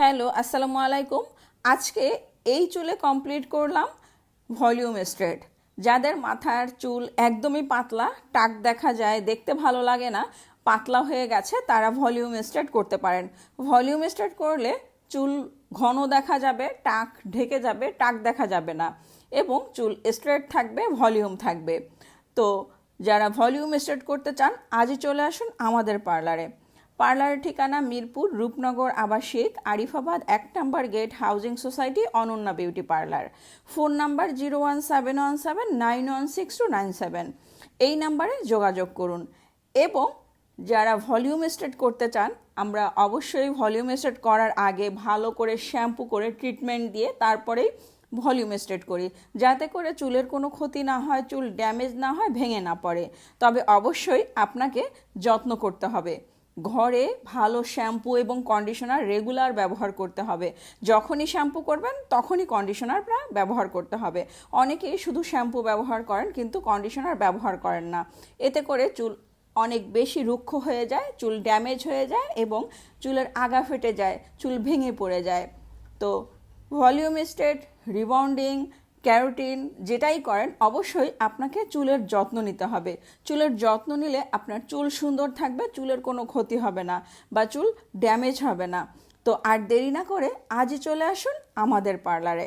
Hello, আসসালামু আলাইকুম। আজকে এই চুলে কমপ্লিট করলাম ভলিউম স্ট্রেট যাদের মাথার চুল একদমই পাতলা, টাক দেখা যায়, দেখতে ভালো লাগে না, পাতলা হয়ে গেছে, তারা ভলিউম স্ট্রেট করতে পারেন। ভলিউম স্ট্রেট করলে চুল ঘন দেখা যাবে, টাক ঢেকে যাবে, টাক দেখা যাবে না। এবং চুল স্ট্রেট থাকবে ভলিউম থাকবে। তো যারা ভলিউম স্ট্রেট করতে চান, আজই চলে আসুন আমাদের পার্লারে পার্লারের ঠিকানা মিরপুর, রূপনগর, আবাসিক, আরিফাবাদ, এক নম্বর gate, housing society, Ananya beauty parlour. Phone number zero one seven one seven, nine one six two nine seven. এই নাম্বারে যোগাযোগ করুন। এবং যারা ভলিউম স্ট্রেট করতে চান, আমরা অবশ্যই ভলিউম স্ট্রেট করার আগে ভালো করে শ্যাম্পু করে ট্রিটমেন্ট দিয়ে তারপরেই ভলিউম স্ট্রেট করি। যাতে করে চুলের কোনো ক্ষতি না হয়, চুল ড্যামেজ না হয়, ভেঙে না পড়ে। তবে অবশ্যই আপনাকে যত্ন করতে হবে। ঘরে ভালো শ্যাম্পু এবং কন্ডিশনার রেগুলার ব্যবহার করতে হবে। যখনই শ্যাম্পু করবেন, তখনই কন্ডিশনারটা ব্যবহার করতে হবে। অনেকেই শুধু শ্যাম্পু ব্যবহার করেন, কিন্তু কন্ডিশনার ব্যবহার করেন না। এতে করে চুল অনেক বেশি রুক্ষ হয়ে যায়, চুল ড্যামেজ হয়ে যায় এবং চুলের আগা ফেটে যায়, চুল ভেঙে পড়ে যায়। তো ভলিউম স্টেট রিবাউন্ডিং ক্যারোটিন যেটাই করেন, অবশ্যই আপনাকে চুলের যত্ন নিতে হবে। চুলের যত্ন নিলে আপনার চুল সুন্দর থাকবে, চুলের কোনো ক্ষতি হবে না বা চুল ড্যামেজ হবে না। তো আর দেরি না করে আজই চলে আসুন আমাদের পার্লারে